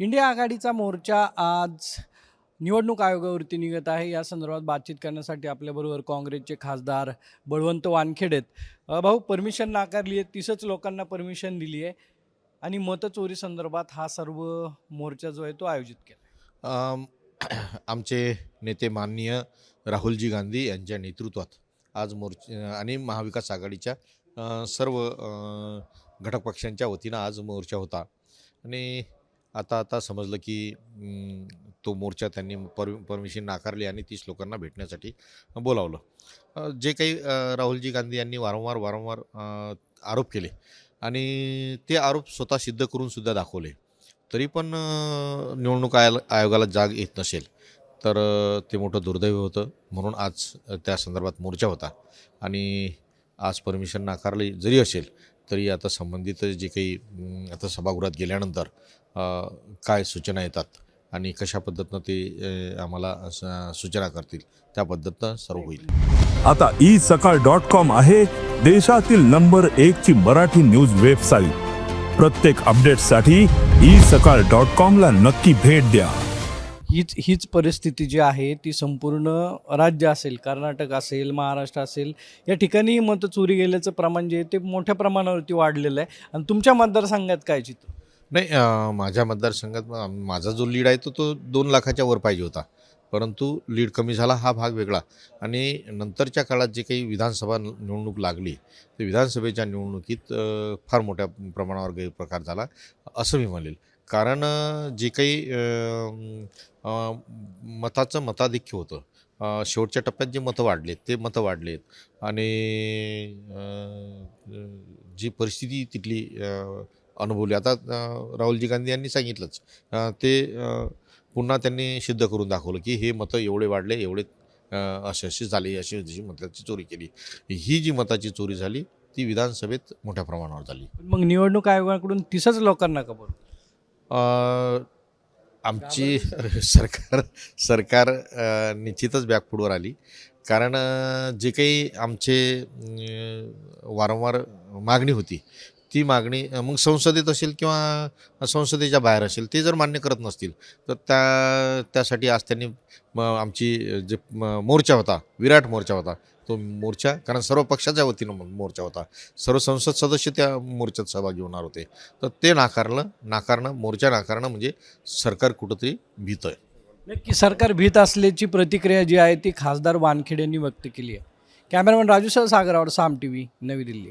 India आघाडीचा मोर्चा आज निवडणूक आयोगावरती निघत आहे. या संदर्भात बातचीत करण्यासाठी आपल्याबरोबर काँग्रेसचे खासदार बळवंत वानखेडे आहेत. भाऊ परमिशन नाकारली आहे. तीसच लोकांना परमिशन दिली आहे. आणि मतचोरी संदर्भात हा सर्व मोर्चा जो आहे तो आयोजित केला आमचे नेते माननीय राहुलजी गांधी यांच्या नेतृत्वात आज मोर्चा आणि महाविकास आघाडीच्या सर्व घटक पक्षांच्या वतीनं आज मोर्चा होता. आणि आता आता समजलं की तो मोर्चा त्यांनी पर परमिशन नाकारली आणि तीस लोकांना भेटण्यासाठी बोलावलं. जे काही राहुलजी गांधी यांनी वारंवार वारंवार आरोप केले आणि ते आरोप स्वतः सिद्ध करून सुद्धा दाखवले. तरी पण निवडणूक आय आयोगाला जाग येत नसेल तर ते मोठं दुर्दैव होतं. म्हणून आज त्या संदर्भात मोर्चा होता आणि आज परमिशन नाकारली जरी असेल तरी आता संबंधित जे काही आता सभागृहात गेल्यानंतर काय सूचना येतात आणि कशा पद्धतीनं ते आम्हाला स- सूचना करतील त्या पद्धतीनं सर्व होईल. आता ई सकाळ डॉट कॉम आहे देशातील नंबर एक ची मराठी न्यूज वेबसाईट. प्रत्येक अपडेटसाठी ई सकाळ डॉट कॉम ला नक्की भेट द्या. हीच हीच परिस्थिती जी आहे ती संपूर्ण राज्य असेल कर्नाटक असेल महाराष्ट्र असेल या ठिकाणी मतचोरी गेल्याचं प्रमाण जे आहे ते मोठ्या प्रमाणावरती वाढलेलं आहे. आणि तुमच्या मतदारसंघात काय चित्र नाही माझ्या मतदारसंघात माझा जो लीड आहे तो तो दोन लाखाच्या वर पाहिजे होता. परंतु लीड कमी झाला हा भाग वेगळा. आणि नंतरच्या काळात जे काही विधानसभा निवडणूक लागली ते विधानसभेच्या निवडणुकीत फार मोठ्या प्रमाणावर गैरप्रकार झाला असं मी म्हणेल. कारण जे काही मताचं मताधिक्य होतं. शेवटच्या टप्प्यात जे मतं वाढलेत ते मतं वाढलेत. आणि जी परिस्थिती तिथली अनुभवली. आता राहुलजी गांधी यांनी सांगितलंच ते पुन्हा त्यांनी सिद्ध करून दाखवलं की हे मतं एवढे वाढले एवढे असे असे झाले अशी जशी मताची चोरी केली. ही जी मताची चोरी झाली ती विधानसभेत मोठ्या प्रमाणावर झाली. मग निवडणूक आयोगाकडून तिसंच लोकांना कबूल आमची सरकार सरकार निश्चितच बॅकफूडवर आली. कारण जे काही आमचे वारंवार मागणी होती ती मागणी मग संसदेत असेल किंवा संसदेच्या बाहेर असेल ते जर मान्य करत नसतील तर त्या त्यासाठी आज त्यांनी आमची जे मोर्चा होता विराट मोर्चा होता तो मोर्चा कारण सर्व पक्षाच्या वतीनं मोर्चा होता. सर्व संसद सदस्य त्या मोर्चात सहभागी होणार होते. तर ते नाकारलं नाकारणं मोर्चा नाकारणं म्हणजे सरकार कुठंतरी भीत आहे नक्की सरकार भीत असल्याची प्रतिक्रिया जी आहे ती खासदार वानखेड यांनी व्यक्त केली आहे. कॅमेरामॅन राजू सागरावर साम टी व्ही नवी दिल्ली.